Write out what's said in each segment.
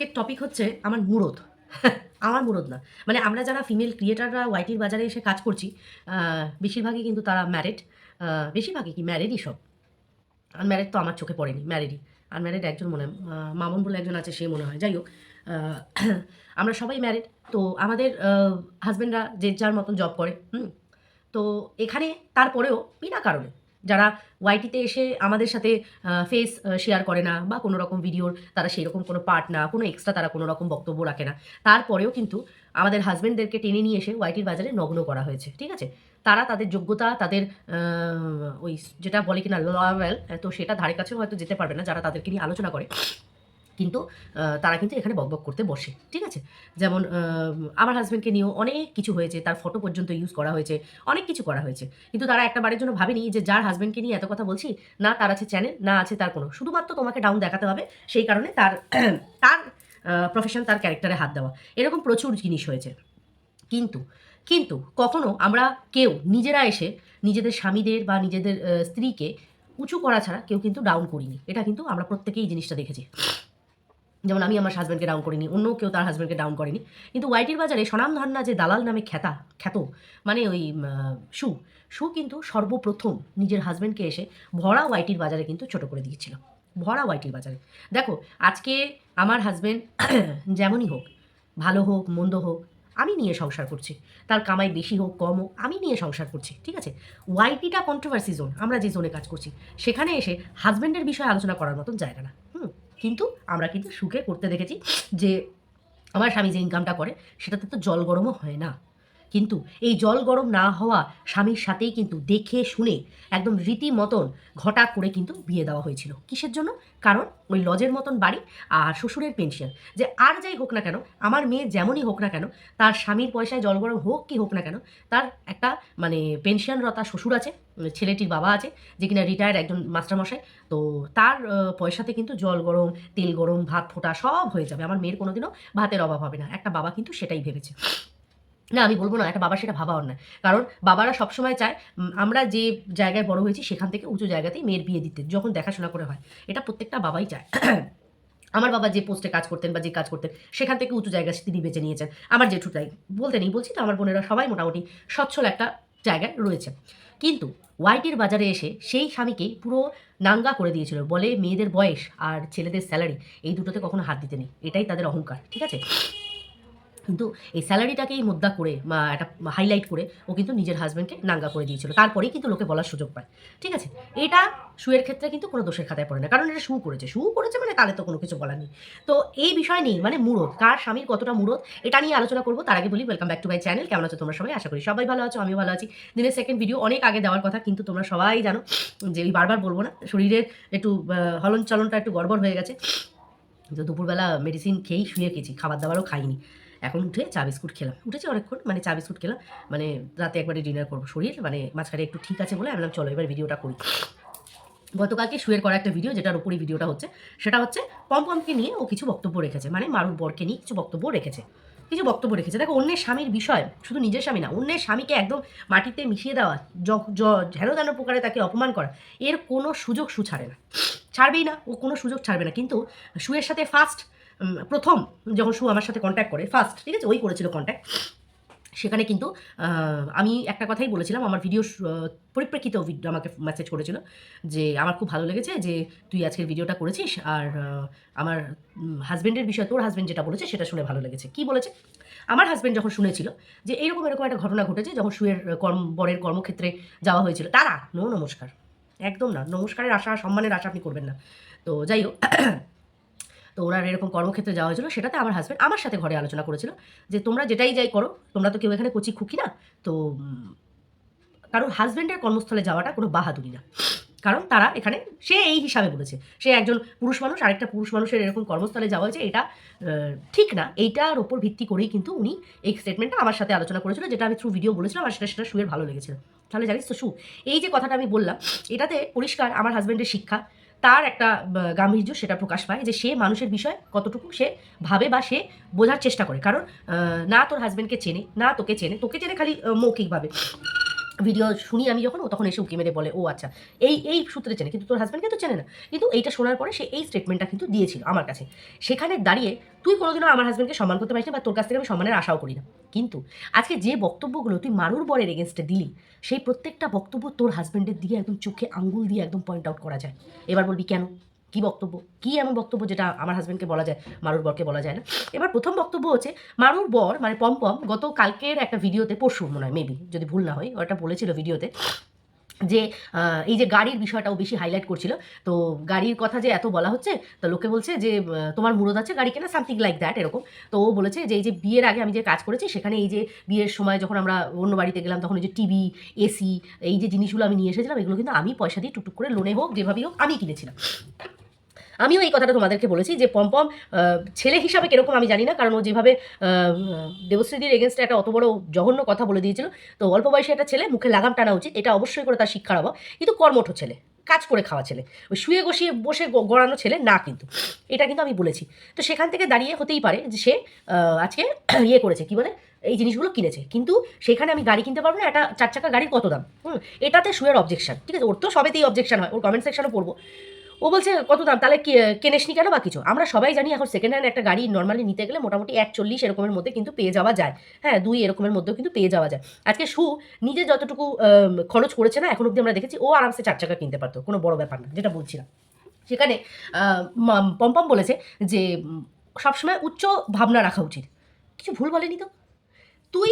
আজকের টপিক হচ্ছে আমার মুরদ। আমার মুরদ না। মানে আমরা যারা ফিমেল ক্রিয়েটাররা ওয়াইটির বাজারে এসে কাজ করছি বেশিরভাগই কিন্তু তারা ম্যারিড বেশিরভাগই কি ম্যারিডই সব। আনম্যারিড তো আমার চোখে পড়েনি ম্যারিডই আনম্যারিড একজন মনে হয় মামুন বলে একজন আছে, সে মনে হয়। যাই হোক আমরা সবাই ম্যারিড তো আমাদের হাজব্যান্ডরা যে যার মতন জব করে, হুম? তো এখানে তারপরেও বিনা কারণে যারা ওয়াইটিতে এসে আমাদের সাথে ফেস শেয়ার করে না বা কোনো রকম ভিডিওর তারা সেই রকম কোনো পার্ট না, কোনো এক্সট্রা তারা কোনো রকম বক্তব্য রাখে না। তারপরেও কিন্তু আমাদের হাজব্যান্ডদেরকে টেনে নিয়ে এসে ওয়াইটির বাজারে নগ্ন করা হয়েছে, ঠিক আছে? তারা তাদের যোগ্যতা, তাদের ওই যেটা বলে কিনা লয়াল তো সেটা ধারে কাছেও হয়তো যেতে পারবে না, যারা তাদেরকে নিয়ে আলোচনা করে। কিন্তু তারা কিন্তু এখানে বকবক করতে বসে, ঠিক আছে? যেমন আমার হাজব্যান্ডকে নিয়েও অনেক কিছু হয়েছে, তার ফটো পর্যন্ত ইউজ করা হয়েছে, অনেক কিছু করা হয়েছে। কিন্তু তারা একটা বারের জন্য ভাবেনি যে যার হাজব্যান্ডকে নিয়ে এত কথা বলছি, না তার আছে চ্যানেল না আছে তার কোনো। শুধুমাত্র তোমাকে ডাউন দেখাতে হবে, সেই কারণে তার তার প্রফেশন তার ক্যারেক্টারে হাত দেওয়া। এরকম প্রচুর জিনিস হয়েছে। কিন্তু কিন্তু কখনো আমরা কেউ, নিজেরা এসে নিজেদের স্বামীদের বা নিজেদের স্ত্রীকে উঁচু করা ছাড়া কেউ কিন্তু ডাউন করিনি। এটা কিন্তু আমরা প্রত্যেকেই জিনিসটা দেখেছি। যেমন আমি আমার হাজব্যান্ডকে ডাউন করিনি অন্য কেউ তার হাজব্যান্ডকে ডাউন করেনি। কিন্তু ওয়াইটির বাজারে সনাম ধন্না যে দালাল নামে খ্যাতা খ্যাত মানে ওই আহ, সু কিন্তু সর্বপ্রথম নিজের হাজব্যান্ডকে এসে ভরা ওয়াইটির বাজারে কিন্তু ছোট করে দিয়েছিল। ভরা ওয়াইটির বাজারে। দেখো আজকে আমার হাজব্যান্ড যেমনই হোক ভালো হোক মন্দ হোক আমি নিয়ে সংসার করছি। তার কামাই বেশি হোক কম হোক আমি নিয়ে সংসার করছি ঠিক আছে? ওয়াইটিটা কন্ট্রোভার্সি জোন আমরা যে জোনে কাজ করছি সেখানে এসে হাজব্যান্ডের বিষয়ে আলোচনা করার মতন জায়গা না। কিন্তু আমরা কিন্তু সুখে করতে দেখেছি যে আমার স্বামী যে ইনকামটা করে, সেটাতে তো জল গরমও হয় না। কিন্তু এই জল গরম না হওয়া স্বামীর সাথেই কিন্তু দেখে শুনে একদম রীতি মতন ঘটা করে কিন্তু বিয়ে দেওয়া হয়েছিল। কিসের জন্য? কারণ ওই লজের মতন বাড়ি আর শ্বশুরের পেনশন যে আর যাই হোক না কেন, আমার মেয়ে যেমনই হোক না কেন, তার স্বামীর পয়সায় জল গরম হোক কি হোক না কেন, তার একটা মানে পেনশনরতা শ্বশুর আছে, ছেলেটির বাবা আছে, যে কিনা রিটায়ার্ড একজন মাস্টারমশাই, তো তার পয়সাতে কিন্তু জল গরম, তেল গরম, ভাত ফোটা সব হয়ে যাবে। আমার মেয়ের কোনোদিনও ভাতের অভাব হবে না। একটা বাবা কিন্তু সেটাই ভেবেছে। না, আমি বলব না, একটা বাবা সেটা ভাবা অন্যায়। কারণ বাবারা সবসময় চায় আমরা যে জায়গায় বড় হয়েছি, সেখান থেকে উঁচু জায়গাতেই মেয়ের বিয়ে দিতে, যখন দেখাশোনা করে হয়। এটা প্রত্যেকটা বাবাই চায়। আমার বাবা যে পোস্টে কাজ করতেন বা যে কাজ করতেন, সেখান থেকে উঁচু জায়গা তিনি বেছে নিয়েছেন। আমার জেঠুটাই বলতে নেই, বলছি তো আমার বোনেরা সবাই মোটামুটি সচ্ছল একটা জায়গায় রয়েছে। কিন্তু ওয়াইটির বাজারে এসে সেই স্বামীকে পুরো নাঙ্গা করে দিয়েছিল। বলে মেয়েদের বয়স আর ছেলেদের স্যালারি এই দুটোতে কখনো হাত দিতে নেই। এটাই তাদের অহংকার, ঠিক আছে? কিন্তু এই স্যালারিটাকেই মুদ্রা করে বা একটা হাইলাইট করে ও কিন্তু নিজের হাজব্যান্ডকে নাঙ্গা করে দিয়েছিল। তারপরেই কিন্তু লোকে বলার সুযোগ পায়। ঠিক আছে? এটা শুয়ের ক্ষেত্রে কিন্তু কোনো দোষের খাতায় পড়ে না। কারণ এটা শু করেছে। শু করেছে মানে তাহলে তো কোনো কিছু বলার নেই। তো এই বিষয় নেই মানে মুরদ, কার স্বামীর কতটা মুরদ, এটা নিয়ে আলোচনা করব। তার আগে বলি welcome back to my channel কেমন আছো তোমরা সবাই? আশা করি সবাই ভালো আছো, আমিও ভালো আছি। দিনের সেকেন্ড ভিডিও অনেক আগে দেওয়ার কথা, কিন্তু তোমরা সবাই জানো যে ওই বারবার বলব না, শরীরের একটু হলন চলনটা একটু গড়বড় হয়ে গেছে। তো দুপুরবেলা মেডিসিন খেয়েই শুয়ে গেছি, খাবার দাবারও খাইনি। এখন উঠে চা বিস্কুট খেলাম। উঠেছি অনেকক্ষণ মানে চা বিস্কুট খেলাম। মানে রাতে একবারে ডিনার করব শরীর মানে মাঝখানে একটু ঠিক আছে বলে আমি চলো এবার ভিডিওটা করি। গতকালকে শুয়ের করা একটা ভিডিও যেটার উপরই ভিডিওটা হচ্ছে, সেটা হচ্ছে পমপমকে নিয়ে ও কিছু বক্তব্য রেখেছে মানে মারুর বরকে নিয়ে কিছু বক্তব্য রেখেছে। কিছু বক্তব্য রেখেছে। দেখো, অন্যের স্বামীর বিষয়, শুধু নিজের স্বামী না, অন্যের স্বামীকে একদম মাটিতে মিশিয়ে দেওয়া ঝেন যেন প্রকারে তাকে অপমান করা, এর কোনো সুযোগ সু ছাড়ে না। ছাড়বেই না, ও কোনো সুযোগ ছাড়বে না। কিন্তু শুয়ের সাথে ফার্স্ট প্রথম যখন শু আমার সাথে কন্ট্যাক্ট করে ফার্স্ট ঠিক আছে? ওই করেছিল কন্ট্যাক্ট সেখানে কিন্তু আমি একটা কথাই বলেছিলাম, আমার ভিডিও পরিপ্রেক্ষিতে আমাকে মেসেজ করেছিল যে, আমার খুব ভালো লেগেছে যে, তুই আজকের ভিডিওটা করেছিস আর আমার হাজব্যান্ডের বিষয়ে, তোর হাজব্যান্ড যেটা বলেছে, সেটা শুনে ভালো লেগেছে। কি বলেছে? আমার হাজব্যান্ড যখন শুনেছিল যে এরকম এরকম একটা ঘটনা ঘটেছে যখন শুয়ের কর্ম, বরের কর্মক্ষেত্রে যাওয়া হয়েছিল। তারা, নো, নমস্কার। একদম না, নমস্কারের আশা, সম্মানের আশা আপনি করবেন না। তো যাই হোক তো ওনার এরকম কর্মক্ষেত্রে যাওয়া হয়েছিল সেটাতে আমার হাজব্যান্ড আমার সাথে ঘরে আলোচনা করেছিল যে তোমরা যেটাই যাই করো, তোমরা তো কেউ এখানে কচি খুকি না, তো কারণ হাজব্যান্ডের কর্মস্থলে যাওয়াটা কোনো বাহাদুরি না। কারণ তারা এখানে, সে এই হিসাবে বলেছে, সে একজন পুরুষ মানুষ, আরেকটা পুরুষ মানুষের এরকম কর্মস্থলে যাওয়া হয়েছে এটা ঠিক না। এইটার ওপর ভিত্তি করেই কিন্তু উনি এই স্টেটমেন্টটা আমার সাথে আলোচনা করেছিল, যেটা আমি থ্রু ভিডিও বলেছিলাম আর সেটা সেটা শুয়ের ভালো লেগেছিল। তাহলে জানিস তো সু এই যে কথাটা আমি বললাম, এটাতে পরিষ্কার আমার হাজব্যান্ডের শিক্ষা তার একটা গাম্ভীর্য সেটা প্রকাশ পায় যে সে মানুষের বিষয় কতটুকু সে ভাবে বা সে বোঝার চেষ্টা করে। কারণ না তোর হাজব্যান্ডকে চেনে, না তোকে চেনে তোকে চেনে খালি মৌখিকভাবে। ভিডিও শুনি আমি যখন, ও তখন এসে উকি মেরে বলে, ও আচ্ছা এই এই সূত্রে চেনে, কিন্তু তোর হাজব্যান্ডকে তো চেনে না। কিন্তু এইটা শোনার পরে সে এই স্টেটমেন্টটা কিন্তু দিয়েছিল আমার কাছে। সেখানে দাঁড়িয়ে, তুই কোনোদিনও আমার হাজব্যান্ডকে সম্মান করতে পারিস না বা তোর কাছ থেকে আমি সম্মানের আশাও করি না। কিন্তু আজকে যে বক্তব্যগুলো তুই মারুর বরের এগেনস্টে দিলি, সেই প্রত্যেকটা বক্তব্য তোর হাজব্যান্ডের দিকে একদম চোখে আঙ্গুল দিয়ে একদম পয়েন্ট আউট করা যায়। এবার বলবি কেন? কি বক্তব্য? কি এমন বক্তব্য যেটা আমার হাজব্যান্ডকে বলা যায়, মারুর বরকে বলা যায় না? এবার প্রথম বক্তব্য হচ্ছে, মারুর বর মানে পম্পম, গত কালকের একটা ভিডিওতে, পরশু মনে হয় মেবি যদি ভুল না হয় ওটা বলেছিল ভিডিওতে, যে এই যে গাড়ির বিষয়টাও বেশি হাইলাইট করছিল, তো গাড়ির কথা যে এত বলা হচ্ছে, তো লোকে বলছে যে তোমার মুরদ আছে গাড়ি কেনা সামথিং লাইক দ্যাট এরকম। তো ও বলেছে যে, এই যে বিয়ের আগে আমি যে কাজ করেছি, সেখানে এই যে বিয়ের সময় যখন আমরা অন্য বাড়িতে গেলাম, তখন এই যে টিভি এসি এই যে জিনিসগুলো আমি নিয়ে এসেছিলাম, এগুলো কিন্তু আমি পয়সা দিয়ে টুকটুক করে লোনে হোক, যেভাবেই হোক, আমি কিনেছিলাম। আমিও এই কথাটা তোমাদেরকে বলেছি যে পম্পম ছেলে হিসাবে কীরকম আমি জানি না, কারণ ও যেভাবে দেবশ্রীদির এগেনস্টে একটা অত বড় জঘন্য কথা বলে দিয়েছিল। তো অল্প বয়সে একটা ছেলে, মুখে লাগাম টানা উচিত, এটা অবশ্যই করে তার শিক্ষার অভাব। কিন্তু কর্মঠ ছেলে, কাজ করে খাওয়া ছেলে, ওই শুয়ে বসিয়ে বসে গড়ানো ছেলে না কিন্তু। এটা কিন্তু আমি বলেছি। তো সেখান থেকে দাঁড়িয়ে হতেই পারে যে সে আজকে ইয়ে করেছে, কি বলে, এই জিনিসগুলো কিনেছে। কিন্তু সেখানে আমি গাড়ি কিনতে পারব না, একটা চার চাকা গাড়ির কত দাম? হুম, এটাতে শুয়ের অবজেকশন ঠিক আছে? ওর তো সবেতেই অবজেকশন হয়, ওর কমেন্ট সেকশনও পড়ব। ও বলছে, কত দাম? তাহলে কেনেসনি কেন বা কিছু? আমরা সবাই জানি এখন সেকেন্ড হ্যান্ড একটা গাড়ি নর্মালি নিতে গেলে মোটামুটি এক চল্লিশ এরকমের মধ্যে কিন্তু পেয়ে যাওয়া যায়। হ্যাঁ দুই এরকমের মধ্যেও কিন্তু পেয়ে যাওয়া যায়। আজকে সু নিজে যতটুকু খরচ করেছে না, এখন অব্দি আমরা দেখেছি ও আরামসে চার চাকা কিনতে পারতো, কোনো বড় ব্যাপার না, যেটা বলছিলাম। সেখানে পম্পম বলেছে যে সবসময় উচ্চ ভাবনা রাখা উচিত। কিছু ভুল বলেনি তো? তুই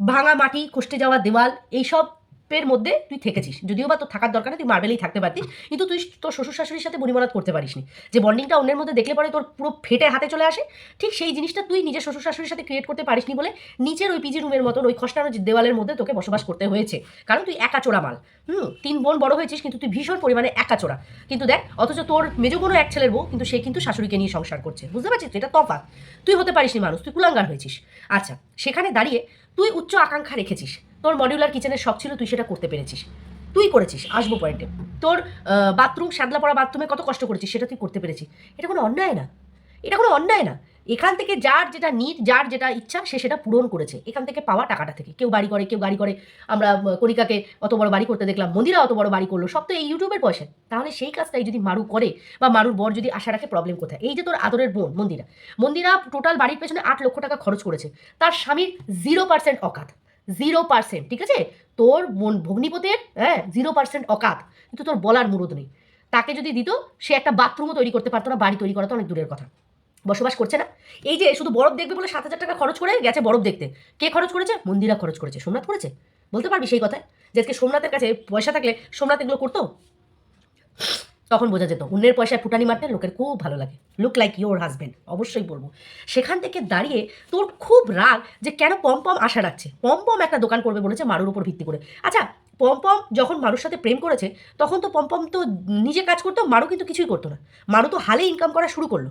ভাঙা মাটি কষ্টে যাওয়া দেওয়াল, এইসব এর মধ্যে তুই থেকেছিস। যদিও বা তোর থাকার দরকার তুই মার্বেলেই থাকতে পারতিস, কিন্তু তুই তোর শ্বশুর শাশুড়ির সাথে বনিমরাত করতে পারিসনি। যে বন্ডিংটা অন্যের মধ্যে দেখলে পরে তোর পুরো ফেটে হাতে চলে আসে, ঠিক সেই জিনিসটা তুই নিজের শ্বশুর শাশুড়ির সাথে ক্রিয়েট করতে পারিসনি বলে নিচের ওই পিজি রুমের মতন, ওই খসটানো দেওয়ালের মধ্যে তোকে বসবাস করতে হয়েছে। কারণ তুই একা চোরা মাল। হুম, তিন বোন বড় হয়েছিস, কিন্তু তুই ভীষণ পরিমাণে একা চোরা। কিন্তু দেখ, অথচ তোর মেজো বোনও এক ছেলের বউ, কিন্তু সে কিন্তু শাশুড়িকে নিয়ে সংসার করছে। বুঝতে পারছিস? এটা তফাৎ। তুই হতে পারিসনি মানুষ, তুই কুলাঙ্গার হয়েছিস। আচ্ছা সেখানে দাঁড়িয়ে তুই উচ্চ আকাঙ্ক্ষা রেখেছিস। তোর মডিউলার কিচেনের শখ ছিল, তুই সেটা করতে পেরেছিস। তুই করেছিস, আসব পয়েন্টে তোর বাথরুম সাদলা পড়া বাথরুমে কত কষ্ট করেছিস, সেটা তুই করতে পেরেছিস। এটা কোনো অন্যায় না। এটা কোনো অন্যায় না। এখান থেকে যার যেটা নিট যার যেটা ইচ্ছা, সে সেটা পূরণ করেছে। এখান থেকে পাওয়া টাকাটা থেকে। কেউ বাড়ি করে, কেউ গাড়ি করে। আমরা কণিকাকে অত বড় বাড়ি করতে দেখলাম, মন্দিরা অত বড় বাড়ি করল। সব তো এই ইউটিউবের পয়সা। তাহলে সেই কাজটাই যদি মারু করে, বা মারুর বর যদি আশা রাখে প্রবলেম কোথায়? এই যে তোর আদরের বোন, মন্দিরা। মন্দিরা টোটাল বাড়ির পেছনে আট লক্ষ টাকা খরচ করেছে। তার স্বামীর জিরো পার্সেন্ট অকাত। জিরো পার্সেন্ট ঠিক আছে? তোর মন ভগ্নিপতির হ্যাঁ জিরো পার্সেন্ট অকাত। কিন্তু তোর বলার মুরুদ নেই। তাকে যদি দিত, সে একটা বাথরুমও তৈরি করতে পারতো না, বাড়ি তৈরি করা তো অনেক দূরের কথা। বসবাস করছে না। এই যে শুধু বরফ দেখবে বলে সাত হাজার টাকা খরচ করে গেছে বরফ দেখতে। কে খরচ করেছে? মন্দিরা খরচ করেছে। সোমনাথ করেছে? বলতে পারবি সেই কথায়? যে আজকে সোমনাথের কাছে পয়সা থাকলে সোমনাথ এগুলো করতো? তখন বোঝা যেত, অন্যের পয়সায় ফুটানি মারতে লোকের খুব ভালো লাগে। লুক লাইক ইয়োর হাজবেন্ড অবশ্যই বলব। সেখান থেকে দাঁড়িয়ে তোর খুব রাগ যে কেন পম পম আশা রাখছে? পম পম একটা দোকান করবে বলেছে মারুর উপর ভিত্তি করে। আচ্ছা পম্পম যখন মারুর সাথে প্রেম করেছে, তখন তো পম্পম তো নিজে কাজ করতো, মারু কিন্তু কিছুই করতো না। মারু তো হালে ইনকাম করা শুরু করল।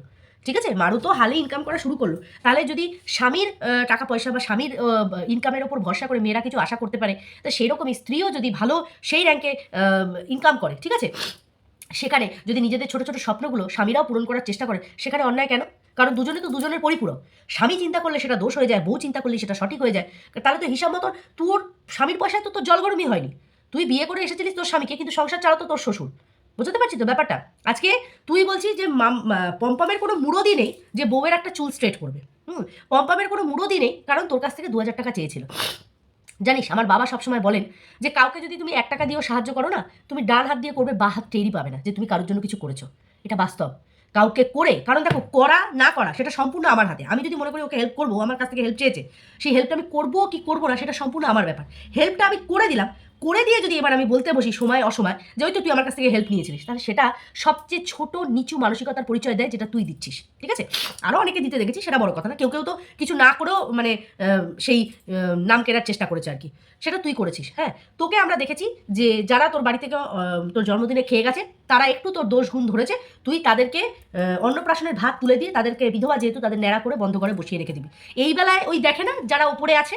ঠিক আছে? মারু তো হালে ইনকাম করা শুরু করল। তাহলে যদি স্বামীর টাকা পয়সা বা স্বামীর ইনকামের ওপর ভরসা করে মেয়েরা কিছু আশা করতে পারে, তো সেই রকমই স্ত্রীও যদি ভালো, সেই র্যাঙ্কে ইনকাম করে। ঠিক আছে? সেখানে যদি নিজেদের ছোট ছোট স্বপ্নগুলো স্বামীরাও পূরণ করার চেষ্টা করে, সেখানে অন্যায় কেন? কারণ দুজনে তো দুজনের পরিপূরক। স্বামী চিন্তা করলে সেটা দোষ হয়ে যায়, বউ চিন্তা করলে সেটা সঠিক হয়ে যায়। তাহলে তো হিসাব মতন তোর স্বামীর পয়সায় তো তোর জলগরমই হয়নি। তুই বিয়ে করে এসেছিলিস তোর স্বামীকে, কিন্তু সংসার চালাতো তোর শ্বশুর। বুঝতে পারছিস তো ব্যাপারটা? আজকে তুই বলছিস যে পম্পমের কোনো মুরোদি নেই যে বউয়ের একটা চুল স্ট্রেট করবে। হুম, পম্পমের কোনো মুরোদি নেই, কারণ তোর কাছ থেকে দু হাজার টাকা চেয়েছিল। জানিস, আমার বাবা সবসময় বলেন যে, কাউকে যদি তুমি এক টাকা দিয়েও সাহায্য করো না, তুমি ডান হাত দিয়ে করবে, বা হাত টেরই পাবে না যে, তুমি কারোর জন্য কিছু করেছ। এটা বাস্তব। কাউকে করে, কারণ দেখো, করা, না করা, সেটা সম্পূর্ণ আমার হাতে। আমি যদি মনে করি ওকে হেল্প করব আমার কাছ থেকে হেল্প চেয়েছে, সেই হেল্পটা আমি করব কি করব না, সেটা সম্পূর্ণ আমার ব্যাপার। হেল্পটা আমি করে দিলাম করে দিয়ে যদি এবার আমি বলতে বসি সময়, অসময়, যে ওই তো তুই আমার কাছ থেকে হেল্প নিয়েছিলিস, তাহলে সেটা সবচেয়ে ছোট, নিচু মানসিকতার পরিচয় দেয় যেটা তুই দিচ্ছিস, ঠিক আছে? আরও অনেকে দিতে দেখেছি, সেটা বড় কথা না, কেউ কেউ তো কিছু না করেও মানে সেই নাম কেনার চেষ্টা করেছে আর কি। সেটা তুই করেছিস হ্যাঁ? তোকে আমরা দেখেছি যে যারা তোর বাড়ি থেকে তোর জন্মদিনে খেয়ে গেছে, তারা একটু তোর দোষ গুণ ধরেছে, তুই তাদেরকে অন্নপ্রাশনের ভাত তুলে দিয়ে তাদেরকে বিধবা যেহেতু তাদের ন্যাড়া করে বন্ধ করে বসিয়ে রেখে দিবি। এই বেলায় ওই দেখে না যারা উপরে আছে?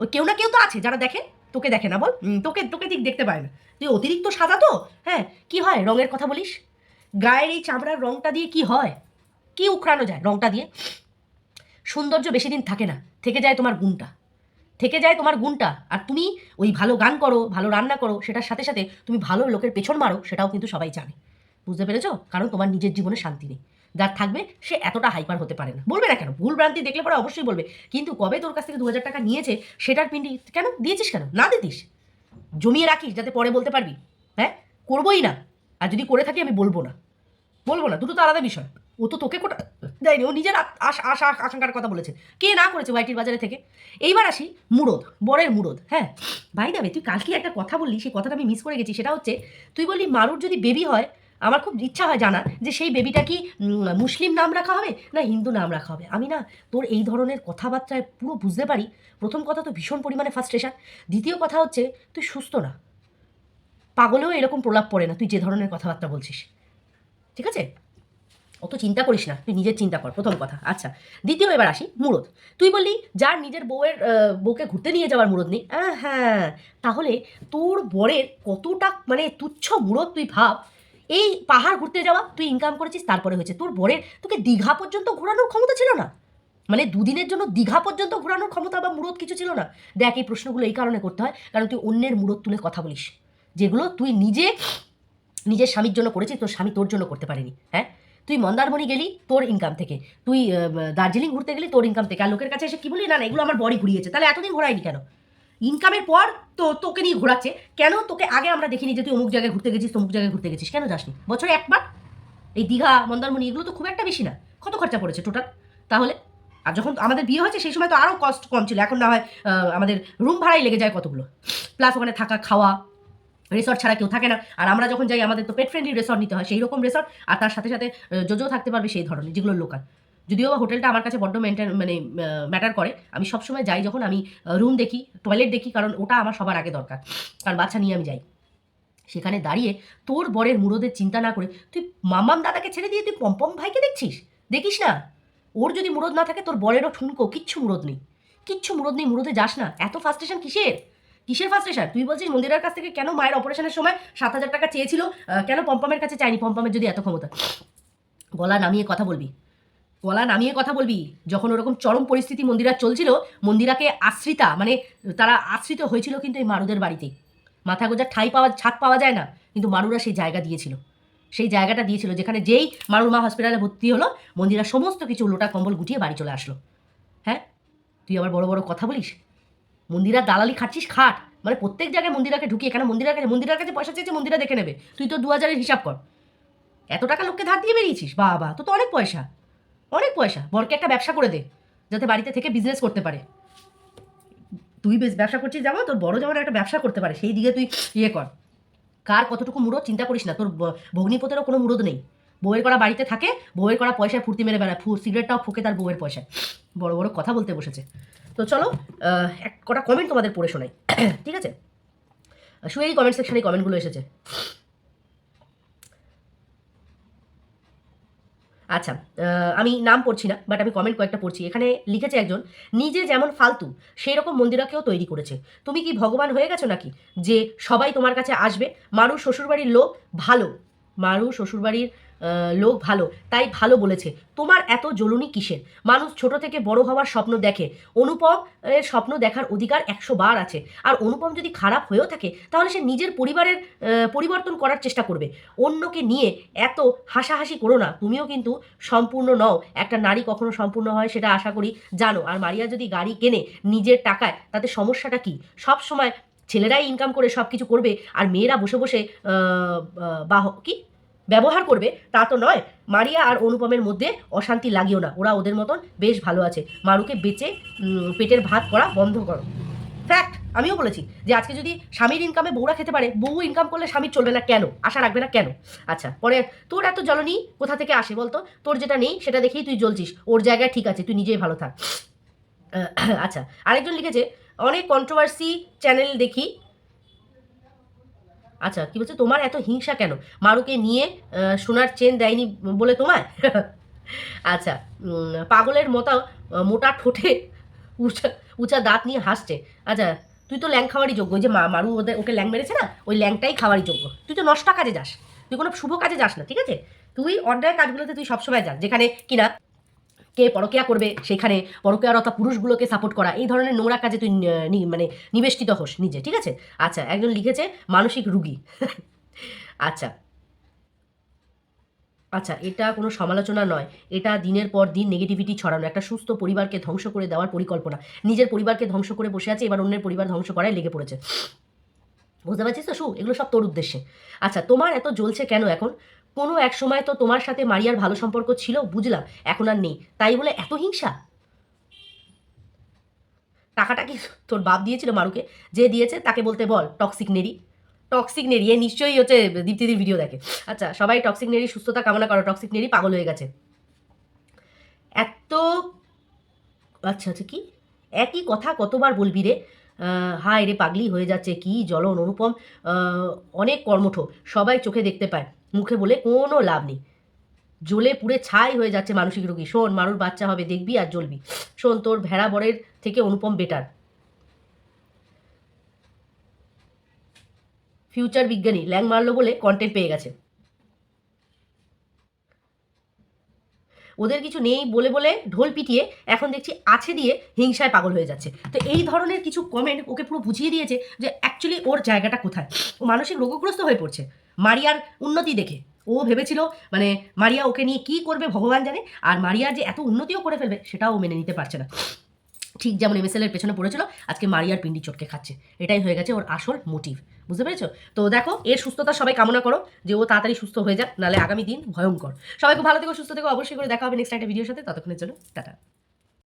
ওই কেউ না কেউ তো আছে, যারা দেখে তোকে দেখে না বল। তোকে তোকে ঠিক দেখতে পায় না। তুই অতিরিক্ত সাদা তো? হ্যাঁ কি হয় রঙের কথা বলিস? গায়ের এই চামড়ার রঙটা দিয়ে কি হয়? কি উখড়ানো যায় রঙটা দিয়ে? সৌন্দর্য বেশি দিন থাকে না থেকে যায় তোমার গুণটা। থেকে যায় তোমার গুণটা। আর তুমি ওই ভালো গান করো ভালো রান্না করো সেটার সাথে সাথে তুমি ভালো লোকের পেছন মারো সেটাও কিন্তু সবাই জানে। বুঝতে পেরেছ? কারণ তোমার নিজের জীবনে শান্তি নেই। যার থাকবে, সে এতটা হাইপার হতে পারে না। বলবে না কেন? ভুল ভ্রান্তি দেখলে পরে অবশ্যই বলবে। কিন্তু কবে তোর কাছ থেকে দু হাজার টাকা নিয়েছে, সেটার পিন্ডি কেন? দিয়েছিস কেন? না দিতিস। জমিয়ে রাখিস যাতে পরে বলতে পারবি। হ্যাঁ? করবোই না। আর যদি করে থাকি আমি বলব না। বলব না। দুটো তো আলাদা বিষয়। ও তো তোকে কোটা দেয়নি। ও নিজের আশা আশা আশঙ্কার কথা বলেছে। কে না করেছে ওয়াইটির বাজারে থেকে? এইবার আসি মুরদ, বরের মুরদ। হ্যাঁ? ভাই দেবে তুই কালকে একটা কথা বললি, সেই কথাটা আমি মিস করে গেছি। সেটা হচ্ছে, তুই বললি মারুর যদি বেবি হয় আমার খুব ইচ্ছা হয় জানা যে সেই বেবিটা কি মুসলিম নাম রাখা হবে না হিন্দু নাম রাখা হবে? আমি না তোর এই ধরনের কথাবার্তায় পুরো বুঝতে পারি। প্রথম কথা তো ভীষণ পরিমাণে ফার্স্ট্রেশন দ্বিতীয় কথা হচ্ছে, তুই সুস্থ না। পাগলেও এরকম প্রলাপ পড়ে না, তুই যে ধরনের কথাবার্তা বলছিস। ঠিক আছে? অত চিন্তা করিস না, তুই নিজের চিন্তা কর, প্রথম কথা। আচ্ছা দ্বিতীয় এবার আসি, মুরদ। তুই বললি, যার নিজের বউয়ের বউকে ঘুরতে নিয়ে যাওয়ার মুরদ নেই। হ্যাঁ তাহলে তোর বরের কতটা মানে তুচ্ছ মুরদ তুই ভাব এই পাহাড় ঘুরতে যাওয়া, তুই ইনকাম করেছিস, তারপরে হয়েছে তোর বরের তোকে দীঘা পর্যন্ত ঘোরানোর ক্ষমতা ছিল না। মানে দুদিনের জন্য দীঘা পর্যন্ত ঘোরানোর ক্ষমতা বা মুরদ কিছু ছিল না। দেখ, এই প্রশ্নগুলো এই কারণে করতে হয়, কারণ তুই অন্যের মুরদ তুলে কথা বলিস। যেগুলো তুই নিজে, নিজের স্বামীর জন্য করেছিস, তোর স্বামী তোর জন্য করতে পারেনি হ্যাঁ? তুই মন্দারমণি গেলি তোর ইনকাম থেকে। তুই দার্জিলিং ঘুরতে গেলি তোর ইনকাম থেকে। আর লোকের কাছে এসে কি বলি না না, এগুলো আমার বডি ঘুরিয়েছে। তাহলে এতদিন ঘোরায়নি কেন? ইনকামের পর তো তোকে নিয়ে ঘোরাচ্ছে। কেন? তোকে আগে আমরা দেখিনি যে তুই অমুক জায়গায় ঘুরতে গেছিস, তমুক জায়গায় ঘুরতে গেছিস। কেন যাসনি? বছরে একবার? এই দীঘা, মন্দারমণি, এগুলো তো খুব একটা বেশি না। কত খরচা পড়েছে টোটাল তাহলে? আর যখন আমাদের বিয়ে হয়েছে, সেই সময় তো আরও কস্ট কম ছিল। এখন না হয় আমাদের রুম ভাড়াই লেগে যায় কতগুলো? প্লাস ওখানে থাকা, খাওয়া রিসর্ট ছাড়া কেউ থাকে না। আর আমরা যখন যাই, আমাদের তো পেট ফ্রেন্ডলি রিসর্ট নিতে হয়। সেই রকম রিসর্ট আর তার সাথে সাথে যোজো থাকতে পারবে সেই ধরনের, যেগুলো লোকাল যদিও বা হোটেলটা আমার কাছে বড্ড মেনটেন মানে ম্যাটার করে, আমি সবসময় যাই যখন আমি রুম দেখি টয়লেট দেখি, কারণ ওটা আমার সবার আগে দরকার, কারণ বাচ্চা নিয়ে আমি যাই। সেখানে দাঁড়িয়ে তোর বরের মুরদের চিন্তা না করে, তুই মামাম দাদাকে ছেড়ে দিয়ে তুই পম্পম ভাইকে দেখছিস? দেখিস না? ওর যদি মুরদ না থাকে, তোর বরেরও ঠুনকো, কিচ্ছু মুরদ নেই। কিচ্ছু মুরদ নেই, মুরদে যাস না। এত ফার্স্টেশন কিসের? কিসের ফার্স্টেশন তুই বলছিস মন্দিরের কাছ থেকে কেন মায়ের অপারেশনের সময় সাত হাজার টাকা চেয়েছিল? কেন পম্পমের কাছে চাইনি? পম্পমের যদি এত ক্ষমতা। গলা নামিয়ে কথা বলবি। গলা নামিয়ে কথা বলবি? যখন ওরকম চরম পরিস্থিতি মন্দিরা চলছিল, মন্দিরাকে আশ্রিতা মানে তারা আশ্রিত হয়েছিল কিন্তু এই মারুদের বাড়িতে। মাথা গোজার ঠাই পাওয়া ছাদ পাওয়া যায় না, কিন্তু মারুরা সেই জায়গা দিয়েছিল। সেই জায়গাটা দিয়েছিল যেখানে যেই মারুর মা হসপিটালে ভর্তি হলো, মন্দিরা সমস্ত কিছু লোটা কম্বল গুটিয়ে বাড়ি চলে আসলো। হ্যাঁ? তুই আবার বড় বড় কথা বলিস? মন্দিরা দালালি খাচ্ছিস খাট। মানে প্রত্যেক জায়গায় মন্দিরাকে ঢুকিয়ে, কেন মন্দিরার কাছে মন্দিরার কাছে পয়সা চেয়েছে, মন্দিরা দেখে নেবে। তুই তো দু হাজারের হিসাব কর। এত টাকা লোককে ধার দিয়ে বেরিয়েছিস? বাবা তো তো অনেক পয়সা। অনেক পয়সা। বরকে একটা ব্যবসা করে দে, যাতে বাড়িতে থেকে বিজনেস করতে পারে। তুই বেশ ব্যবসা করছিস যেমন তোর বড় যেমন একটা ব্যবসা করতে পারে, সেই দিকে তুই ইয়ে কর। কার কতটুকু মুরদ, চিন্তা করিস না, তোর ভগ্নিপতেরও কোনো মুরদ নেই। বউয়ের করা বাড়িতে থাকে, বউয়ের করা পয়সায় ফুর্তি মেরে বেড়ায় ফু সিগারেটটাও ফুকে তার বউয়ের পয়সায়। বড় বড় কথা বলতে বসেছে। তো চলো এক কটা কমেন্ট তোমাদের পড়ে শোনাই। ঠিক আছে? শুয়ে এই কমেন্ট সেকশনে কমেন্টগুলো এসেছে। আচ্ছা আমি নাম পড়ছি না বাট আমি কমেন্ট কয়েকটা পড়ছি। এখানে লিখেছে একজন, নিজে যেমন ফালতু সেই রকম মন্দিরাকেও তৈরি করেছে। তুমি কি ভগবান হয়ে গেছো নাকি? যে সবাই তোমার কাছে আসবে মারু শ্বশুরবাড়ির লোক ভালো মারু শ্বশুরবাড়ির লোক ভালো, তাই ভালো বলেছে। তোমার এত জ্বলুনি কিসের? মানুষ ছোট থেকে বড় হওয়ার স্বপ্ন দেখে। অনুপম এর স্বপ্ন দেখার অধিকার একশো বার আছে। আর অনুপম যদি খারাপ হয়েও থাকে, তাহলে সে নিজের পরিবারের পরিবর্তন করার চেষ্টা করবে। অন্যকে নিয়ে এত হাসাহাসি করো না। তুমিও কিন্তু সম্পূর্ণ নও। একটা নারী কখনো সম্পূর্ণ হয় সেটা আশা করি জানো। আর মারিয়া যদি গাড়ি কেনে নিজের টাকায়, তাতে সমস্যাটা কি? সব সময় ছেলেরাই ইনকাম করে সব কিছু করবে, আর মেয়েরা বসে বসে বাহ, কি? ব্যবহার করবে, তা তো নয়। মারিয়া আর অনুপমের মধ্যে অশান্তি লাগিও না। ওরা ওদের মতন বেশ ভালো আছে। মারুকে বেচে পেটের ভাত করা বন্ধ করো। ফ্যাক্ট আমিও বলেছি যে আজকে যদি স্বামীর ইনকামে বউরা খেতে পারে, বউ ইনকাম করলে স্বামীর চলবে না কেন? আশা রাখবে না কেন? আচ্ছা পরে তোর এত জ্বলনি কোথা থেকে আসে বলতো? তোর যেটা নেই, সেটা দেখেই তুই জ্বলছিস। ওর জায়গায় ঠিক আছে, তুই নিজেই ভালো থাক। আচ্ছা আরেকজন লিখেছে, অনেক কন্ট্রোভার্সি চ্যানেল দেখি আচ্ছা কি বলছে? তোমার এত হিংসা কেন? মারুকে নিয়ে সোনার চেন দেয়নি বলে তোমায় আচ্ছা পাগলের মতো মোটা ঠোঁটে উঁচা উঁচা দাঁত নিয়ে হাসছে। আচ্ছা তুই তো ল্যাং খাওয়ারই যোগ্য। যে মা- মারু ওদের, ওকে ল্যাং মেরেছে না? ওই ল্যাংটাই খাওয়ারই যোগ্য। তুই তো নষ্টা কাজে যাস। তুই কোনো শুভ কাজে যাস না, ঠিক আছে? তুই অন্যায় কাজগুলোতে তুই সবসময় যাস, যেখানে কিনা কে পরকেয়া করবে সেখানে পরকেয়ারতা পুরুষগুলোকে সাপোর্ট করা, এই ধরনের নোংরা কাজে তুই মানে নিবেষ্টিত হোস নিজে, ঠিক আছে? আচ্ছা একজন লিখেছে মানসিক রুগী। আচ্ছা। আচ্ছা এটা কোনো সমালোচনা নয়। এটা দিনের পর দিন নেগেটিভিটি ছড়ানো, একটা সুস্থ পরিবারকে ধ্বংস করে দেওয়ার পরিকল্পনা। নিজের পরিবারকে ধ্বংস করে বসে আছে, এবার অন্যের পরিবার ধ্বংস করায় লেগে পড়েছে। বুঝতে পারছিস তো শু এগুলো সব তোর উদ্দেশ্যে। আচ্ছা তোমার এত জ্বলছে কেন এখন? কোনো এক সময় তো তোমার সাথে মারিয়ার ভালো সম্পর্ক ছিল, বুঝলাম। এখন আর নেই। তাই বলে এত হিংসা? টাকাটা কি তোর বাপ দিয়েছিল মারুকে? যে দিয়েছে, তাকে বলতে বল টক্সিক নেরি টক্সিক নেরি এ নিশ্চয়ই হচ্ছে দীপ্তিদির ভিডিও দেখে। আচ্ছা সবাই টক্সিক নেরি সুস্থতা কামনা করো টক্সিক নেরি পাগল হয়ে গেছে। এত আচ্ছা আচ্ছা কি? একই কথা কতবার বলবি রে? হায় রে পাগলি, হয়ে যাচ্ছে কি জ্বলন, অনুপম। অনেক কর্মঠ, সবাই চোখে দেখতে পায়। মুখে বলে কোনো লাভ নেই। জ্বলে পুড়ে ছাই হয়ে যাচ্ছে মানসিক রোগী। শোন, মারুর বাচ্চা হবে, দেখবি আর জ্বলবি। শোন, তোর ভেড়া বরের থেকে অনুপম বেটার ফিউচার বিজ্ঞানী ল্যাং মারলো বলে কন্টেন্ট পেয়ে গেছে। ওদের কিছু নেই বলে বলে ঢোল পিটিয়ে এখন দেখছি আছে দিয়ে হিংসায় পাগল হয়ে যাচ্ছে। তো এই ধরনের কিছু কমেন্ট ওকে পুরো বুঝিয়ে দিয়েছে যে অ্যাকচুয়ালি ওর জায়গাটা কোথায়? ও মানসিক রোগগ্রস্ত হয়ে পড়ছে। মারিয়ার উন্নতি দেখে। ও ভেবেছিল মানে মারিয়া ওকে নিয়ে কি করবে ভগবান জানে, আর মারিয়ার যে এত উন্নতিও করে ফেলবে, সেটাও মেনে নিতে পারছে না। ঠিক যেমন এমএসএল এর পেছনে পড়েছিল, আজকে মারিয়ার পিন্ডি চটকে খাচ্ছে। এটাই হয়ে গেছে ওর আসল মোটিভ বুঝতে পেরেছ? তো দেখো, এর সুস্থতা সবাই কামনা করো, যে ও তাড়াতাড়ি সুস্থ হয়ে যাক, নাহলে আগামী দিন ভয়ঙ্কর। সবাই খুব ভালো থেকো, সুস্থ থেকো, অবশ্যই করে দেখা হবে নেক্সট একটা ভিডিওর সাথে, ততক্ষণের জন্য, টাটা।